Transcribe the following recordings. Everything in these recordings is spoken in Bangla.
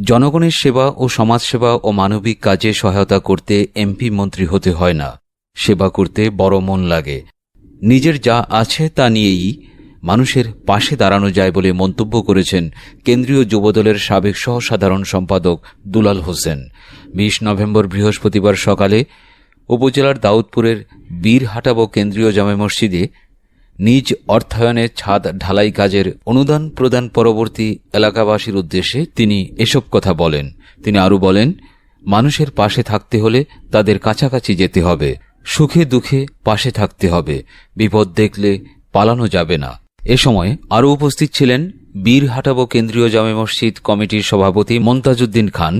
জনগণের সেবা ও সমাজসেবা ও মানবিক কাজে সহায়তা করতে এমপি মন্ত্রী হতে হয় না। সেবা করতে বড় মন লাগে। নিজের যা আছে তা নিয়েই মানুষের পাশে দাঁড়ানো যায় বলে মন্তব্য করেছেন কেন্দ্রীয় যুবদলের সাবেক সহসাধারণ সম্পাদক দুলাল হোসেন। বিশ নভেম্বর বৃহস্পতিবার সকালে উপজেলার দাউদপুরের বীরহাটাব কেন্দ্রীয় জামে মসজিদে নিজ অর্থায়নে ছাদ ঢালাই কাজের অনুদান প্রদান পরবর্তী এলাকাবাসীর উদ্দেশ্যে তিনি এসব কথা বলেন। তিনি আরও বলেন, মানুষের পাশে থাকতে হলে তাদের কাছাকাছি যেতে হবে, সুখে দুঃখে পাশে থাকতে হবে, বিপদ দেখলে পালানো যাবে না। এ সময় আরও উপস্থিত ছিলেন বীর হাটাবো কেন্দ্রীয় জামে মসজিদ কমিটির সভাপতি মন্তাজুদ্দিন খান,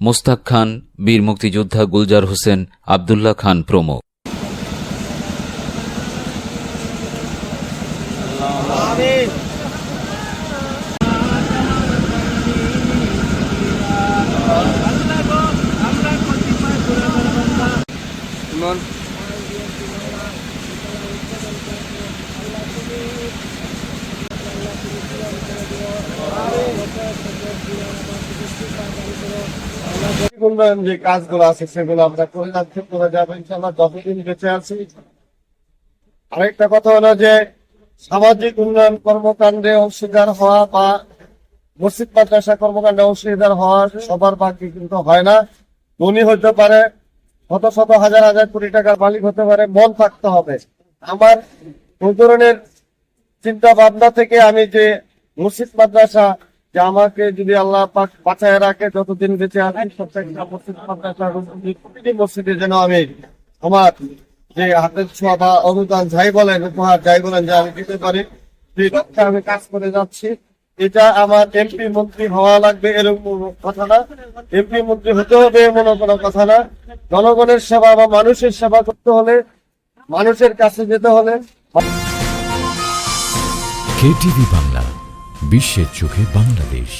মোস্তাক খান, বীর মুক্তিযোদ্ধা গুলজার হোসেন আবদুল্লাহ খান প্রমুখ। উন্নয়ন যে কাজগুলো আছে সেগুলো আমরা করে যাচ্ছি করে যাব ইনশাল্লাহ যতদিন বেঁচে আছি। আরেকটা কথা হলো যে সামাজিক উন্নয়ন কর্মকাণ্ডে অংশীদার হওয়া বা মসজিদ, মাদ্রাসা কর্মকাণ্ডে অংশীদার হওয়া সবার ভাগ্যে কিন্তু হয় না। ধনী হতে পারে, শত শত হাজার হাজার কোটি টাকার মালিক হতে পারে, মন থাকতে হবে। আমার ওই ধরনের চিন্তা ভাবনা থেকে আমি যে মসজিদ, মাদ্রাসা, যে আমাকে যদি আল্লাহ পাক বাঁচায় রাখে, যতদিন বেঁচে আছি প্রত্যেকটা মসজিদ, মাদ্রাসা মসজিদে যেন আমি আমার যে হাতের ছোঁয়া বা অনুদান যাই বলেন, উপহার যাই বলেন, যে আমি দিতে পারি আমি কাজ করে যাচ্ছি, এটা আমার এমপি মন্ত্রী হওয়া লাগবে এরকম কথা না। এমপি মন্ত্রী হতে হবে এমন কোনো কথা না। জনগণের সেবা বা মানুষের সেবা করতে হলে, মানুষের কাছে যেতে হলে। কেটিভি বাংলা, বিশ্বের চোখে বাংলাদেশ।